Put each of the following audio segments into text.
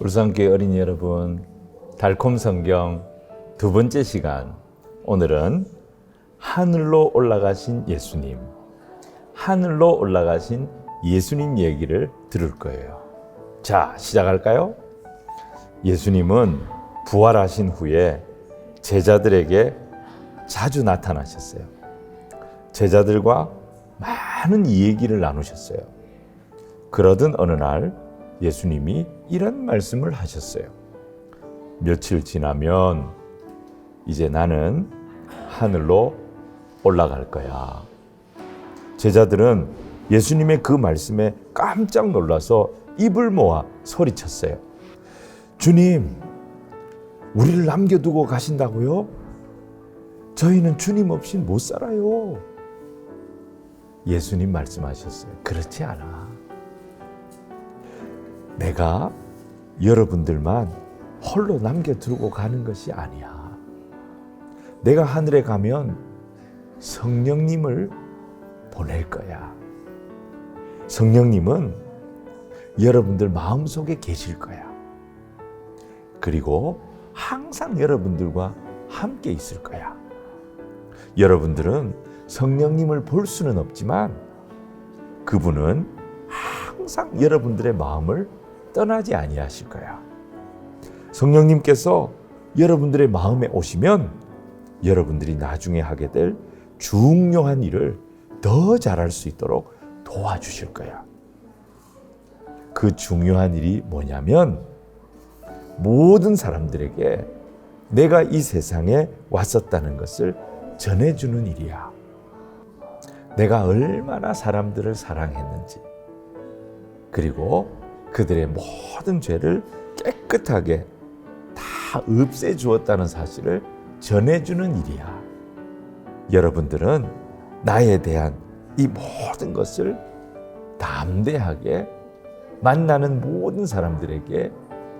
울산교회 어린이 여러분, 달콤 성경 두 번째 시간. 오늘은 하늘로 올라가신 예수님, 하늘로 올라가신 예수님 얘기를 들을 거예요. 자, 시작할까요? 예수님은 부활하신 후에 제자들에게 자주 나타나셨어요. 제자들과 많은 얘기를 나누셨어요. 그러던 어느 날 예수님이 이런 말씀을 하셨어요. 며칠 지나면 이제 나는 하늘로 올라갈 거야. 제자들은 예수님의 그 말씀에 깜짝 놀라서 입을 모아 소리쳤어요. 주님, 우리를 남겨두고 가신다고요? 저희는 주님 없이 못 살아요. 예수님 말씀하셨어요. 그렇지 않아. 내가 여러분들만 홀로 남겨두고 가는 것이 아니야. 내가 하늘에 가면 성령님을 보낼 거야. 성령님은 여러분들 마음속에 계실 거야. 그리고 항상 여러분들과 함께 있을 거야. 여러분들은 성령님을 볼 수는 없지만 그분은 항상 여러분들의 마음을 떠나지 아니하실 거야. 성령님께서 여러분들의 마음에 오시면 여러분들이 나중에 하게 될 중요한 일을 더 잘할 수 있도록 도와주실 거야. 그 중요한 일이 뭐냐면 모든 사람들에게 내가 이 세상에 왔었다는 것을 전해주는 일이야. 내가 얼마나 사람들을 사랑했는지, 그리고 그들의 모든 죄를 깨끗하게 다 없애 주었다는 사실을 전해주는 일이야. 여러분들은 나에 대한 이 모든 것을 담대하게 만나는 모든 사람들에게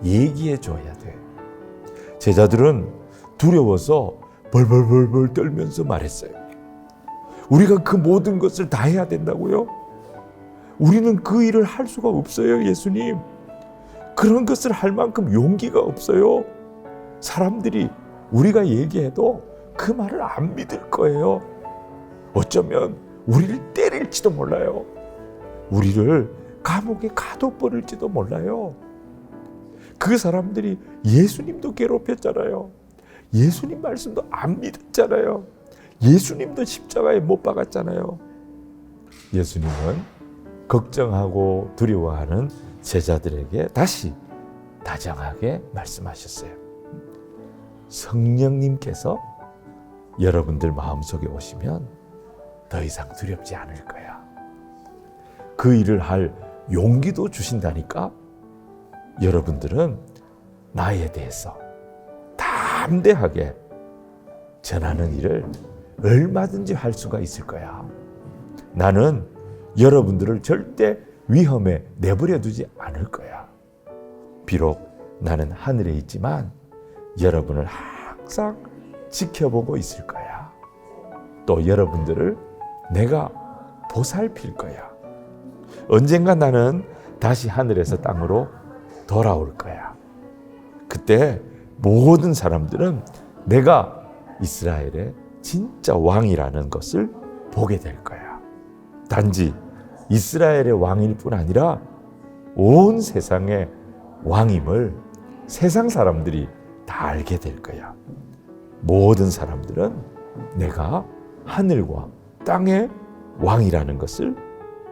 얘기해 줘야 돼. 제자들은 두려워서 벌벌벌벌 떨면서 말했어요. 우리가 그 모든 것을 다 해야 된다고요? 우리는 그 일을 할 수가 없어요, 예수님. 그런 것을 할 만큼 용기가 없어요. 사람들이 우리가 얘기해도 그 말을 안 믿을 거예요. 어쩌면 우리를 때릴지도 몰라요. 우리를 감옥에 가둬버릴지도 몰라요. 그 사람들이 예수님도 괴롭혔잖아요. 예수님 말씀도 안 믿었잖아요. 예수님도 십자가에 못 박았잖아요. 예수님은 걱정하고 두려워하는 제자들에게 다시 다정하게 말씀하셨어요. 성령님께서 여러분들 마음속에 오시면 더 이상 두렵지 않을 거야. 그 일을 할 용기도 주신다니까 여러분들은 나에 대해서 담대하게 전하는 일을 얼마든지 할 수가 있을 거야. 나는 여러분들을 절대 위험에 내버려 두지 않을 거야. 비록 나는 하늘에 있지만 여러분을 항상 지켜보고 있을 거야. 또 여러분들을 내가 보살필 거야. 언젠가 나는 다시 하늘에서 땅으로 돌아올 거야. 그때 모든 사람들은 내가 이스라엘의 진짜 왕이라는 것을 보게 될 거야. 단지 이스라엘의 왕일 뿐 아니라 온 세상의 왕임을 세상 사람들이 다 알게 될 거야. 모든 사람들은 내가 하늘과 땅의 왕이라는 것을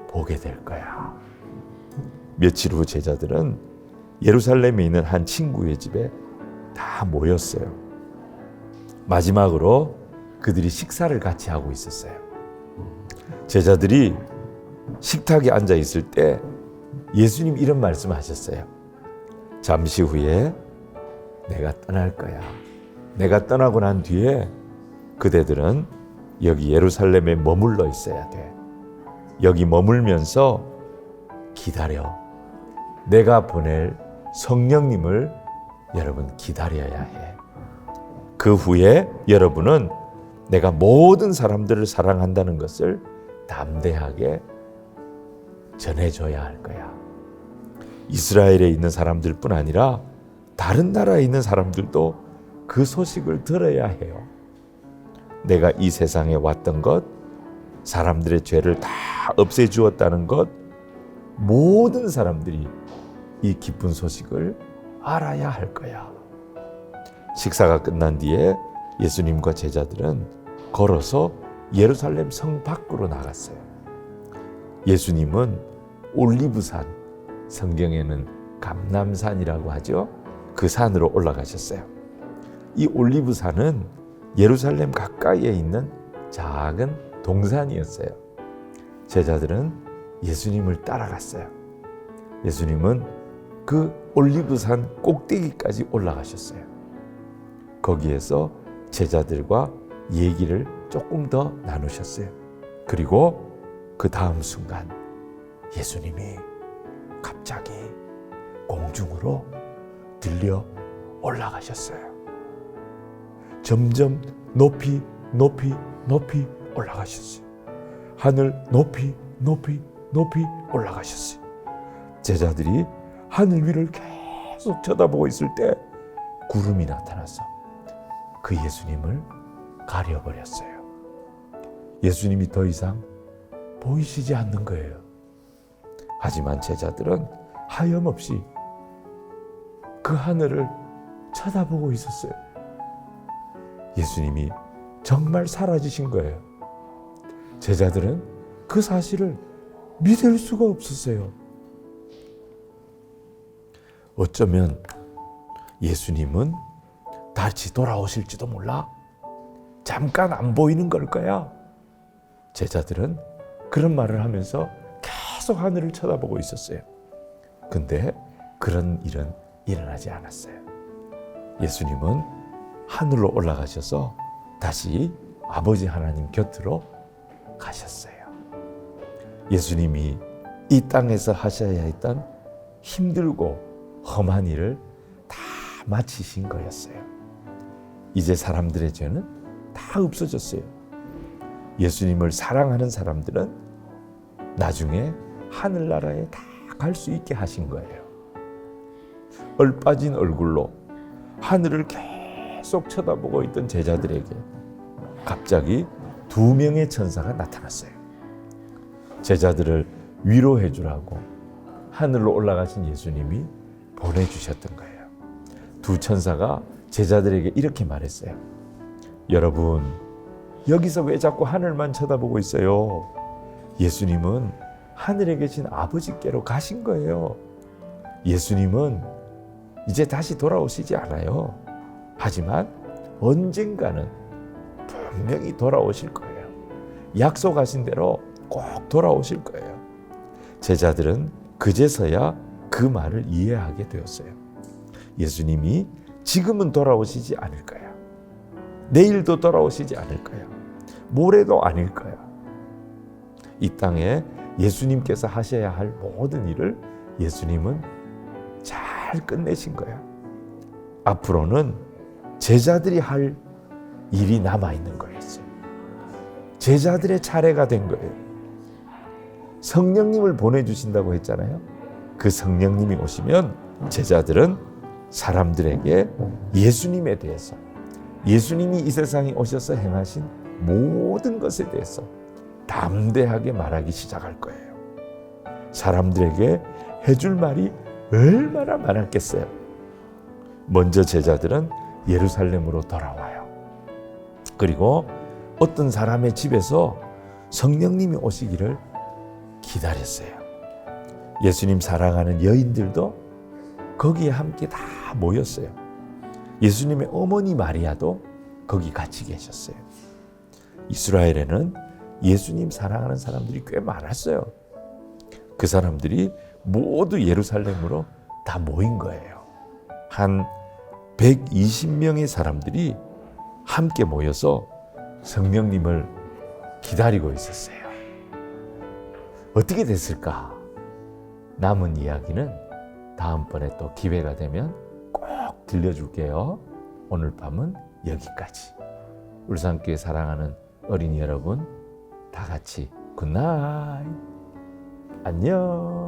보게 될 거야. 며칠 후 제자들은 예루살렘에 있는 한 친구의 집에 다 모였어요. 마지막으로 그들이 식사를 같이 하고 있었어요. 제자들이 식탁에 앉아 있을 때 예수님 이런 말씀 하셨어요. 잠시 후에 내가 떠날 거야. 내가 떠나고 난 뒤에 그대들은 여기 예루살렘에 머물러 있어야 돼. 여기 머물면서 기다려. 내가 보낼 성령님을 여러분 기다려야 해. 그 후에 여러분은 내가 모든 사람들을 사랑한다는 것을 담대하게 전해줘야 할 거야. 이스라엘에 있는 사람들뿐 아니라 다른 나라에 있는 사람들도 그 소식을 들어야 해요. 내가 이 세상에 왔던 것, 사람들의 죄를 다 없애주었다는 것, 모든 사람들이 이 기쁜 소식을 알아야 할 거야. 식사가 끝난 뒤에 예수님과 제자들은 걸어서 예루살렘 성 밖으로 나갔어요. 예수님은 올리브산, 성경에는 감남산이라고 하죠. 그 산으로 올라가셨어요. 이 올리브산은 예루살렘 가까이에 있는 작은 동산이었어요. 제자들은 예수님을 따라갔어요. 예수님은 그 올리브산 꼭대기까지 올라가셨어요. 거기에서 제자들과 얘기를 조금 더 나누셨어요. 그리고 그 다음 순간 예수님이 갑자기 공중으로 들려 올라가셨어요. 점점 높이 높이 높이 올라가셨어요. 하늘 높이 높이 높이 올라가셨어요. 제자들이 하늘 위를 계속 쳐다보고 있을 때 구름이 나타나서 그 예수님을 가려버렸어요. 예수님이 더 이상 보이시지 않는 거예요. 하지만 제자들은 하염없이 그 하늘을 쳐다보고 있었어요. 예수님이 정말 사라지신 거예요. 제자들은 그 사실을 믿을 수가 없었어요. 어쩌면 예수님은 다시 돌아오실지도 몰라. 잠깐 안 보이는 걸 거야. 제자들은 그런 말을 하면서 계속 하늘을 쳐다보고 있었어요. 근데 그런 일은 일어나지 않았어요. 예수님은 하늘로 올라가셔서 다시 아버지 하나님 곁으로 가셨어요. 예수님이 이 땅에서 하셔야 했던 힘들고 험한 일을 다 마치신 거였어요. 이제 사람들의 죄는 다 없어졌어요. 예수님을 사랑하는 사람들은 나중에 하늘나라에 다 갈 수 있게 하신 거예요. 얼빠진 얼굴로 하늘을 계속 쳐다보고 있던 제자들에게 갑자기 두 명의 천사가 나타났어요. 제자들을 위로해 주라고 하늘로 올라가신 예수님이 보내주셨던 거예요. 두 천사가 제자들에게 이렇게 말했어요. 여러분, 여기서 왜 자꾸 하늘만 쳐다보고 있어요? 예수님은 하늘에 계신 아버지께로 가신 거예요. 예수님은 이제 다시 돌아오시지 않아요. 하지만 언젠가는 분명히 돌아오실 거예요. 약속하신 대로 꼭 돌아오실 거예요. 제자들은 그제서야 그 말을 이해하게 되었어요. 예수님이 지금은 돌아오시지 않을 거야. 내일도 돌아오시지 않을 거야. 모레도 아닐 거야. 이 땅에 예수님께서 하셔야 할 모든 일을 예수님은 잘 끝내신 거야. 앞으로는 제자들이 할 일이 남아 있는 거였어요. 제자들의 차례가 된 거예요. 성령님을 보내주신다고 했잖아요. 그 성령님이 오시면 제자들은 사람들에게 예수님에 대해서 예수님이 이 세상에 오셔서 행하신 모든 것에 대해서 담대하게 말하기 시작할 거예요. 사람들에게 해줄 말이 얼마나 많았겠어요. 먼저 제자들은 예루살렘으로 돌아와요. 그리고 어떤 사람의 집에서 성령님이 오시기를 기다렸어요. 예수님 사랑하는 여인들도 거기에 함께 다 모였어요. 예수님의 어머니 마리아도 거기 같이 계셨어요. 이스라엘에는 예수님 사랑하는 사람들이 꽤 많았어요. 그 사람들이 모두 예루살렘으로 다 모인 거예요. 한 120명의 사람들이 함께 모여서 성령님을 기다리고 있었어요. 어떻게 됐을까? 남은 이야기는 다음번에 또 기회가 되면 꼭 들려줄게요. 오늘 밤은 여기까지. 울산교회 사랑하는 어린이 여러분, 다 같이 굿나잇. 안녕.